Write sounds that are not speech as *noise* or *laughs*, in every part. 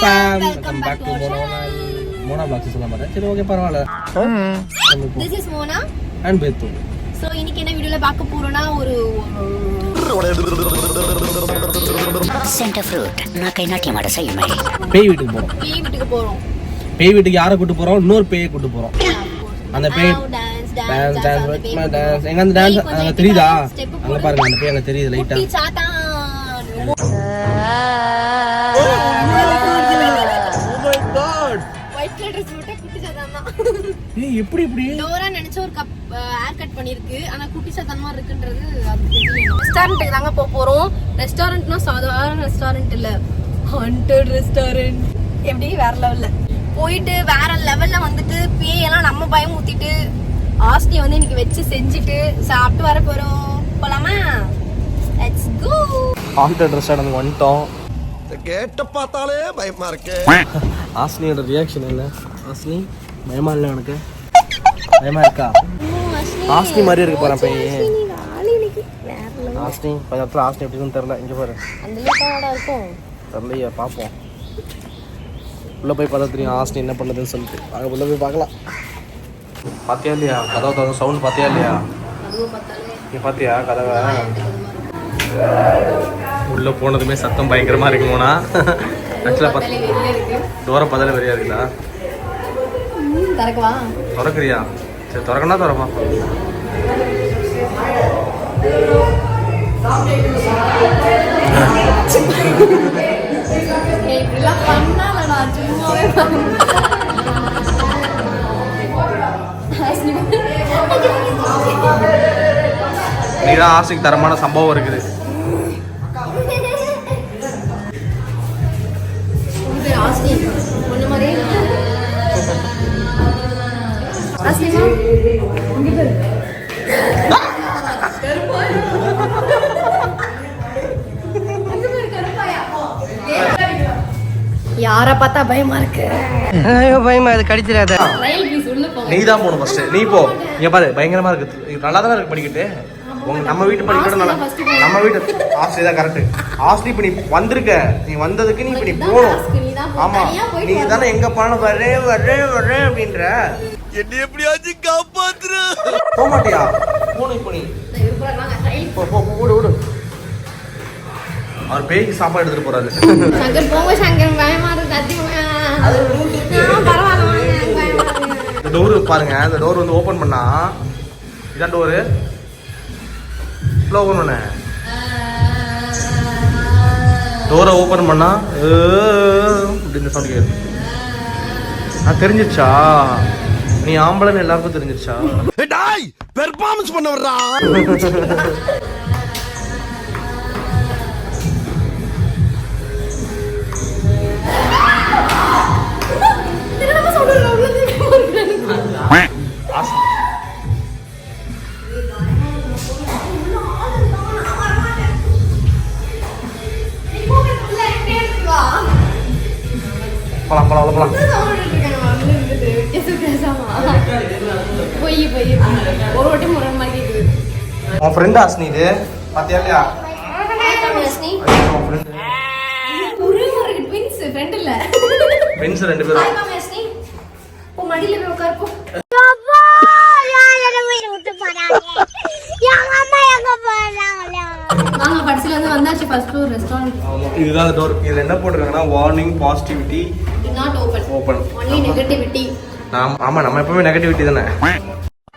Fame welcome back to சரி okay பரவாயில்ல. This is பார்க்க போறோம்னா ஒரு சென்டர் ஃப்ரூட் நான் கை பேய் வீட்டுக்கு போறோம். பேய் வீட்டுக்கு யாரை கூட்டு போறோம்? இன்னொரு பேயை கூட்டு போறோம். அந்த பேய் டான்ஸ் டான்ஸ் அந்த டான்ஸ் தெரியுதா? அங்க பாருங்க அந்த பேய் அங்க தெரியுது லைட்டா குட்டி சாத்தான் தான் ஏய் எப்படி இப்படி? டோரா நினைச்ச ஒரு கப் ஹேர் கட் பண்ணிருக்கு ஆனா குட்டி சாத்தான் மாதிரி இருக்குன்றது ரெஸ்டாரண்ட்டுக்கு தாங்க போக போறோம். ரெஸ்டாரண்ட்னா சாதாரண ரெஸ்டாரண்ட் இல்ல. ஹண்டட் ரெஸ்டாரண்ட் எப்படி? வேற லெவல்ல போயிட்டு வேற லெவல்ல வந்துட்டு பேயெல்லாம் நம்ம பயம் ஊத்திட்டு ஆஸ்டி வந்து இன்னைக்கு வச்சு செஞ்சுட்டு சாப்பிட்டு வர போறோம். போலாமா? லெட்ஸ் கோ ஹாண்டட் ரெஸ்டாரண்ட் வந்துட்டோம். கேட்ட பார்த்தாலே பயமா இருக்கு. ஆஸ்னியோட ரியாக்ஷன் என்ன? ஆஸ்னி பயமா இல்லை உனக்கு? பயமா இருக்கா? ஆஸ்னி மாதிரி இருக்கு பாரு பையன். ஆஸ்னி கொஞ்ச நேரத்தில் ஆஸ்னி எப்படி இருக்குன்னு தெரில இங்கே பாரு. தெரிலையா பார்ப்போம். உள்ளே போய் பார்த்தா தெரியும் ஆஸ்னி என்ன பண்ணுதுன்னு சொல்லிட்டு. அங்கே உள்ளே போய் பார்க்கலாம். பார்த்தியா இல்லையா? கதவை திறந்து சவுண்ட் பார்த்தியா இல்லையா? நீ பார்த்தியா கதவை? உள்ளே போனதுமே சத்தம் பயங்கரமாக இருக்கு போனா *laughs* ஆக்சுவலாக பார்த்து தூரம் பார்த்தாலே வெறியா இருக்குதா ம், திறக்கவா? திறக்குறியா? சரி திறக்கனா திறப்பா. இப்படிலாம் பண்ணாலடா, சும்மாவே நீ தான் ஆசைக்கு தரமான சம்பவம் இருக்குது. யார பார்த்தா பயமா இருக்கு? ஐயோ பயமா அது கடிச்சிடாத. நீ தான் போகணும் ஃபர்ஸ்ட் நீ போ. இங்க பாரு பயங்கரமா இருக்கு. நல்லா தான் இருக்கு படிக்கிட்டு? உங்க நம்ம வீட்டு படிக்கட்டும் நல்லா நம்ம வீட்டு ஹாஸ்டல் தான் கரெக்ட் ஹாஸ்டல் இப்ப நீ வந்திருக்க. நீ வந்ததுக்கு நீ இப்ப நீ போகணும். ஆமா. நீ தானே எங்க போனாலும் வரே வரே வரே அப்படின்ற. என்ன எப்படியாச்சும் காப்பாத்துரு. போக மாட்டியா? போகணும் இப்போ நீ. போ போ போ, ஓடு ஓடு. அவர் பேய்க்கு சாப்பாடு எடுத்துட்டு போறாரு. சங்கர் போங்க சங்கர் பயமா இருக்கு. இந்த டோர் பாருங்க இந்த டோர் வந்து ஓபன் பண்ணா இதான் டோரு ஓபன் பண்ண. டோரை ஓபன் பண்ணா அப்படின்னு சவுண்ட் கேட்குது நான் தெரிஞ்சிருச்சா? நீ ஆம்பளைன்னு எல்லாருக்கும் தெரிஞ்சிருச்சா? டாய் பெர்ஃபார்மன்ஸ் பண்ண வர்றா ஒரு வாட்டி முறை மாதிரி கேக்குது உன் ஃப்ரெண்ட் ஆஸ்னி இது பாத்தியா இல்லையா? ஃப்ரெண்ட்ஸ் ரெண்டு பேரும். மடியில போய் இதுதான் டோர் இதுல என்ன போட்டிருக்காங்கன்னா warning positivity not open open only negativity ஆமா நம்ம எப்பவுமே நெகட்டிவிட்டி தானே?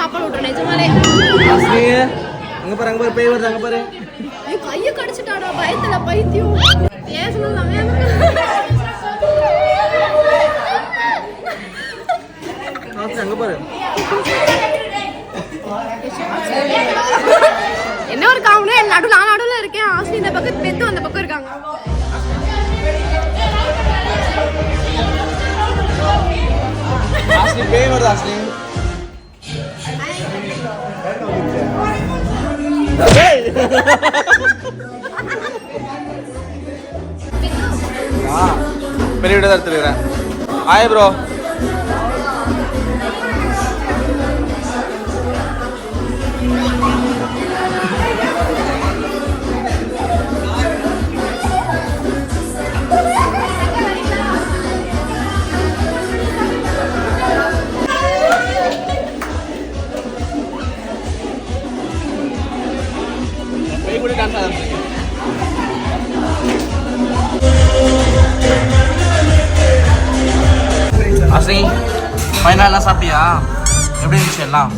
சாப்பாடு விடுறோம் நிஜமாலே. அங்க பாரு அங்க பாரு பேய் வருது அங்க பாரு. கைய கடிச்சிட்டாடா பயத்துல பைத்தியம். பேசணும் தான் எடுத்துருக்கிறேன். ஆய் ப்ரோ சாப்பிட்டியா எப்படி இருந்துச்சு எல்லாம்?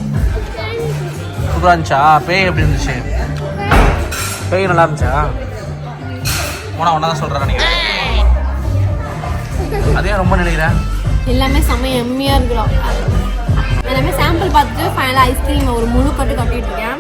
சூப்பராக இருந்துச்சா? பேய் எப்படி இருந்துச்சு? பேய் நல்லா இருந்துச்சா? உனா ஒன்றா தான் சொல்கிறேன் நினைக்கிறேன் அதே ரொம்ப நினைக்கிறேன் எல்லாமே செம்ம எம்மியாக இருக்கிறோம். எல்லாமே சாம்பிள் பார்த்துட்டு ஃபைனலாக ஐஸ்கிரீம் ஒரு முழு கட்டு கட்டிட்டு இருக்கேன்.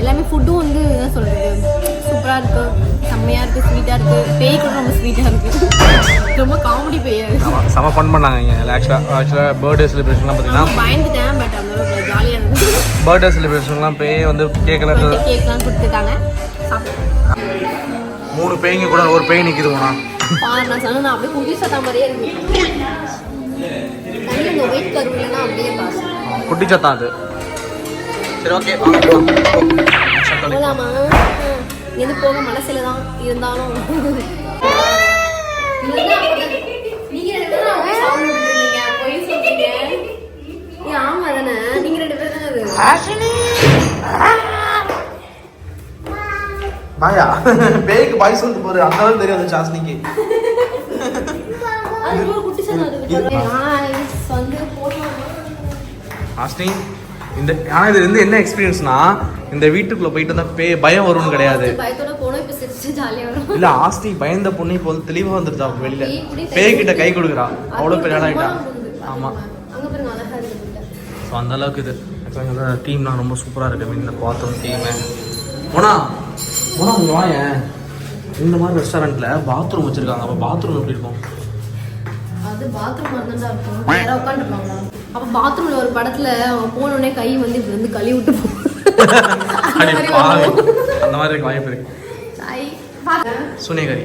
எல்லாமே ஃபுட்டும் வந்து என்ன சொல்கிறது சூப்பராக இருக்குது செம்மையாக இருக்குது ஸ்வீட்டாக இருக்குது பேய் கூட ரொம்ப ஸ்வீட்டாக இருக்குது ரொம்ப காமெடி பேயா இருக்கு. ஆமாம் செம ஃபன் பண்ணாங்க இங்கே. ஆக்சுவலாக ஆக்சுவலாக பர்த்டே செலிப்ரேஷன்லாம் பார்த்தீங்கன்னா பயந்துட்டேன் பட் அந்த அளவுக்கு ஜாலியாக இருந்துச்சு பர்த்டே செலிப்ரேஷன்லாம் பேய் வந்து கேக்கில் கேக்லாம் சாப்பிட்டேன் மூணு பேய்ங்க கூட ஒரு பேய் நிற்கிது போனா. நான் சொன்னேன் அப்படியே குட்டி சத்தா மாதிரியே இருக்கு. வெயிட் கருவிலனா அப்படியே பாஸ். குட்டி சத்தம் அது. சரி ஓகே போலாமா? எது போக மனசுல தான் இருந்தாலும். ஆமா தானே நீங்க ரெண்டு பேரும் பாயா பேய்க்கு பாய் சொல்லிட்டு போரு. அந்த அளவுக்கு தெரியும் அந்த சாஸ்னிக்கு அது ஒரு குட்டி சத்தம் இந்த ஆனால் இது வந்து என்ன எக்ஸ்பீரியன்ஸ்னா இந்த வீட்டுக்குள்ள போயிட்டு வந்தா பே பயம் வரும்னு கிடையாது. இல்ல ஆஸ்தி பயந்த பொண்ணு இப்போ வந்து தெளிவா வந்துருச்சா வெளியில? பேய் இப்படி கை பேய் கிட்ட கை கொடுக்குறா. அவ்வளவு பெரிய ஆள் ஆயிட்டா. ஆமா. அங்க பாருங்க அழகா இருக்கு ஸோ அந்த அளவுக்கு இது. ஆக்சுவலாக டீம்லாம் ரொம்ப சூப்பராக இருக்கு. இந்த பாத்ரூம் டீமு போனா போனா உங்க வாயேன் இந்த மாதிரி ரெஸ்டாரண்ட்ல பாத்ரூம் வச்சிருக்காங்க. அப்போ பாத்ரூம் எப்படி இருக்கும்? அது பாத்ரூம் வந்தா இருக்கும். அப்ப பாத்ரூம்ல ஒரு படத்துல அவங்க போன உடனே கை வந்து இப்படி வந்து கழுவி விட்டு அந்த அடி மாதிரி இருக்கு வாய்ப்பு இருக்கு. சுனிகரி.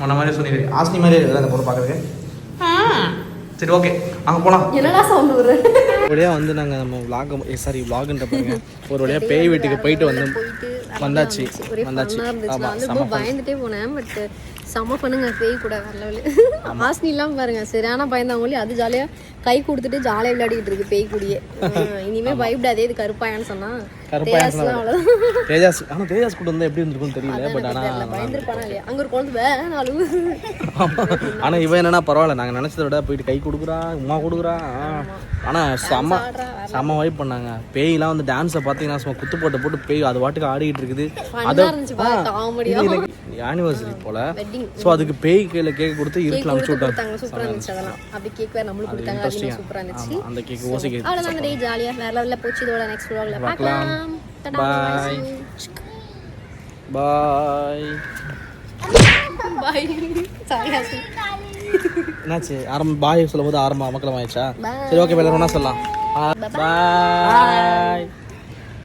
உன்ன மாதிரி சுனிகரி. ஆஸ்னி மாதிரி இருக்குது அந்த பொண்ணு பார்க்கறதுக்கு சரி ஓகே அங்கே போகலாம் என்னடா சவுண்ட் வருது ஒரு வழியாக வந்து நாங்கள் நம்ம விளாக் சாரி விளாகுன்ற பாருங்க. ஒரு வழியாக பேய் வீட்டுக்கு போயிட்டு வந்து வந்தாச்சு. வந்தாச்சு. ஃபன்னா இருந்துச்சு. ஆமா நான் வந்து செம ரொம்ப பயந்துட்டே போனேன் பட் செம பண்ணுங்க பேய் கூட வரல ஹாஸ்னி இல்லாம பாருங்க சரியான பயந்தாங்கொழி அது ஜாலியா கை கொடுத்துட்டு ஜாலியா விளையாடிட்டு இருக்கு பேய் கூடியே. இனிமே பயப்படாதே இது கருப்பாயான்னு சொன்னா தேஜாஸ்லாம் அவ்வளவுதான். தேஜாஸ் ஆனால் தேஜாஸ் கூட வந்து எப்படி இருந்திருக்கும்னு தெரியல பட் ஆனால் பயந்துருப்பானா இல்லையா? அங்க ஒரு குழந்தை வே நாலு ஆனால் இவன் என்னன்னா பரவாயில்ல நாங்கள் நினச்சத விட போயிட்டு கை கொடுக்குறா உமா கொடுக்குறா. ஆனால் செம்ம செம்ம வைப் பண்ணாங்க. பேய்லாம் வந்து டான்ஸை பார்த்தீங்கன்னா சும்மா குத்து போட்டு போட்டு பேய் அது பாட்டுக்கு ஆடிக்கிட்டு இருக்குது. காமெடியா ஆனிவர்சரி போல. ஸோ அதுக்கு பேய் கையில் கேக் கொடுத்து கேக் இருட்டில் அனுப்பிச்சு விட்டாங்க கொடுத்தாங்க. சூப்பரா இருந்துச்சு அதெல்லாம். அப்படி கேக் வேற நம்மளுக்கு கொடுத்தாங்க அது இன்னும் சூப்பரா இருந்துச்சு. அந்த கேக் ஓசிக்கு அவ்வளோதான் டே ஜாலியா வேற லெவலில் போச்சு இதோட நெக்ஸ்ட் vlogல. பார்க்கலாம். பாய் பாய் ஹாசி என்னாச்சு? ஆரம்ப பாய் சொல்லும் போது ஆரம்ப மக்களம் ஆயிடுச்சா. சரி ஓகே வேற ஒன்றா சொல்லலாம். பாய்